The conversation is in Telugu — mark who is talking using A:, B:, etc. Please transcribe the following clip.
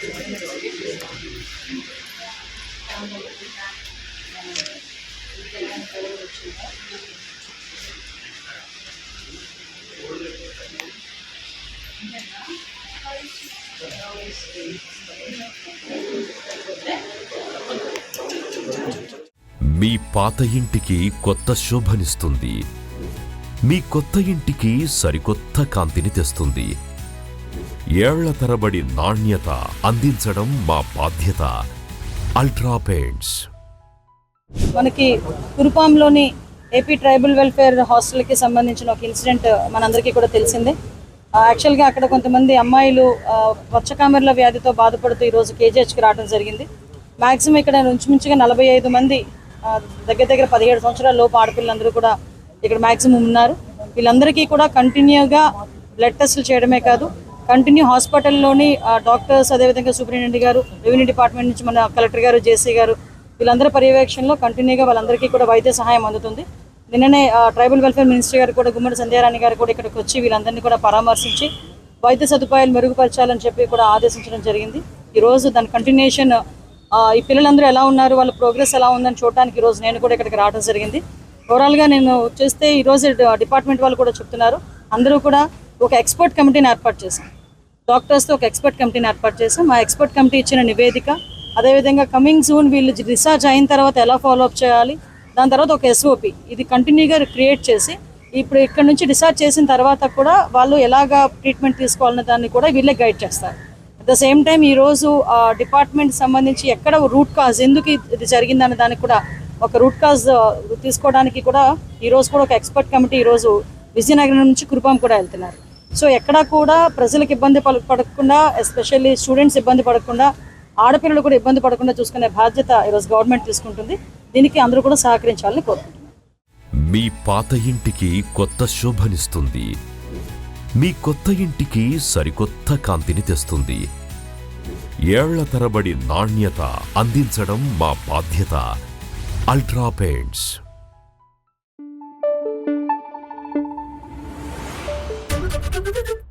A: మీ పాత ఇంటికి కొత్త శోభనిస్తుంది. మీ కొత్త ఇంటికి సరికొత్త కాంతిని తెస్తుంది. ఏళ్ళ తరబడి నాణ్యత అందించడం మా బాధ్యత. Ultra paints.
B: మనకి కురుపాంలోని ఏపీ ట్రైబల్ వెల్ఫేర్ హాస్టల్కి సంబంధించిన ఒక ఇన్సిడెంట్ మనందరికీ కూడా తెలిసిందే. యాక్చువల్గా అక్కడ కొంతమంది అమ్మాయిలు వచ్చకామెర్ల వ్యాధితో బాధపడుతూ ఈరోజు కేజీహెచ్కి రావడం జరిగింది. మ్యాక్సిమం ఇక్కడ ఇంచుమించుగా నలభై ఐదు మంది దగ్గర దగ్గర పదిహేడు సంవత్సరాల లోపు ఆడపిల్లలందరూ కూడా ఇక్కడ మ్యాక్సిమం ఉన్నారు. వీళ్ళందరికీ కూడా కంటిన్యూగా బ్లడ్ టెస్టులు చేయడమే కాదు కంటిన్యూ హాస్పిటల్లోని డాక్టర్స్ అదేవిధంగా సూపరింటెండెంట్ గారు రెవెన్యూ డిపార్ట్మెంట్ నుంచి మన కలెక్టర్ గారు జేసీ గారు వీళ్ళందరి పర్యవేక్షణలో కంటిన్యూగా వాళ్ళందరికీ కూడా వైద్య సహాయం అందుతుంది. నిన్ననే ట్రైబల్ వెల్ఫేర్ మినిస్టర్ గారు కూడా గుమ్మడి సంధ్యారాణి గారు కూడా ఇక్కడికి వచ్చి వీళ్ళందరినీ కూడా పరామర్శించి వైద్య సదుపాయాలు మెరుగుపరచాలని చెప్పి కూడా ఆదేశించడం జరిగింది. ఈరోజు దాని కంటిన్యూషన్ ఈ పిల్లలందరూ ఎలా ఉన్నారు వాళ్ళ ప్రోగ్రెస్ ఎలా ఉందని చూడడానికి ఈరోజు నేను కూడా ఇక్కడికి రావడం జరిగింది. ఓవరాల్గా నేను చేస్తే ఈరోజు డిపార్ట్మెంట్ వాళ్ళు కూడా చెప్తున్నారు. అందరూ కూడా ఒక ఎక్స్పర్ట్ కమిటీని ఏర్పాటు చేశాం. డాక్టర్స్తో ఒక ఎక్స్పర్ట్ కమిటీని ఏర్పాటు చేసాం ఆ ఎక్స్పర్ట్ కమిటీ ఇచ్చిన నివేదిక అదేవిధంగా కమింగ్ సూన్ వీళ్ళు రీసెర్చ్ అయిన తర్వాత ఎలా ఫాలో అప్ చేయాలి దాని తర్వాత ఒక ఎస్ఓపి ఇది కంటిన్యూగా క్రియేట్ చేసి ఇప్పుడు ఇక్కడ నుంచి డిశ్చార్జ్ చేసిన తర్వాత కూడా వాళ్ళు ఎలాగా ట్రీట్మెంట్ తీసుకోవాలనే దాన్ని కూడా వీళ్ళే గైడ్ చేస్తారు. అట్ ద సేమ్ టైం ఈరోజు డిపార్ట్మెంట్ సంబంధించి ఎక్కడ రూట్ కాజ్ ఎందుకు ఇది- ఇది జరిగిందనే దానికి కూడా ఒక రూట్ కాజ్ తీసుకోవడానికి కూడా ఈరోజు కూడా ఒక ఎక్స్పర్ట్ కమిటీ ఈరోజు విజయనగరం నుంచి కురుపాం కూడా వెళ్తున్నారు. సో ఎక్కడా కూడా ప్రజలకు ఇబ్బంది పడ- పడకుండా ఎస్పెషల్లీ స్టూడెంట్స్ ఇబ్బంది పడకుండా ఆడపిల్లలు కూడా ఇబ్బంది పడకుండా చూసుకునే బాధ్యత ఈరోజు గవర్నమెంట్ తీసుకుంటుంది. దీనికి అందరూ కూడా సహకరించాలని కోరుకుంటున్నాను
A: మీ పాత ఇంటికి కొత్త శోభనిస్తుంది. మీ కొత్త ఇంటికి సరికొత్త కాంతిని తెస్తుంది. ఏళ్ళ తరబడి నాణ్యత అందించడం మా బాధ్యత. Ultra paints. Thank you.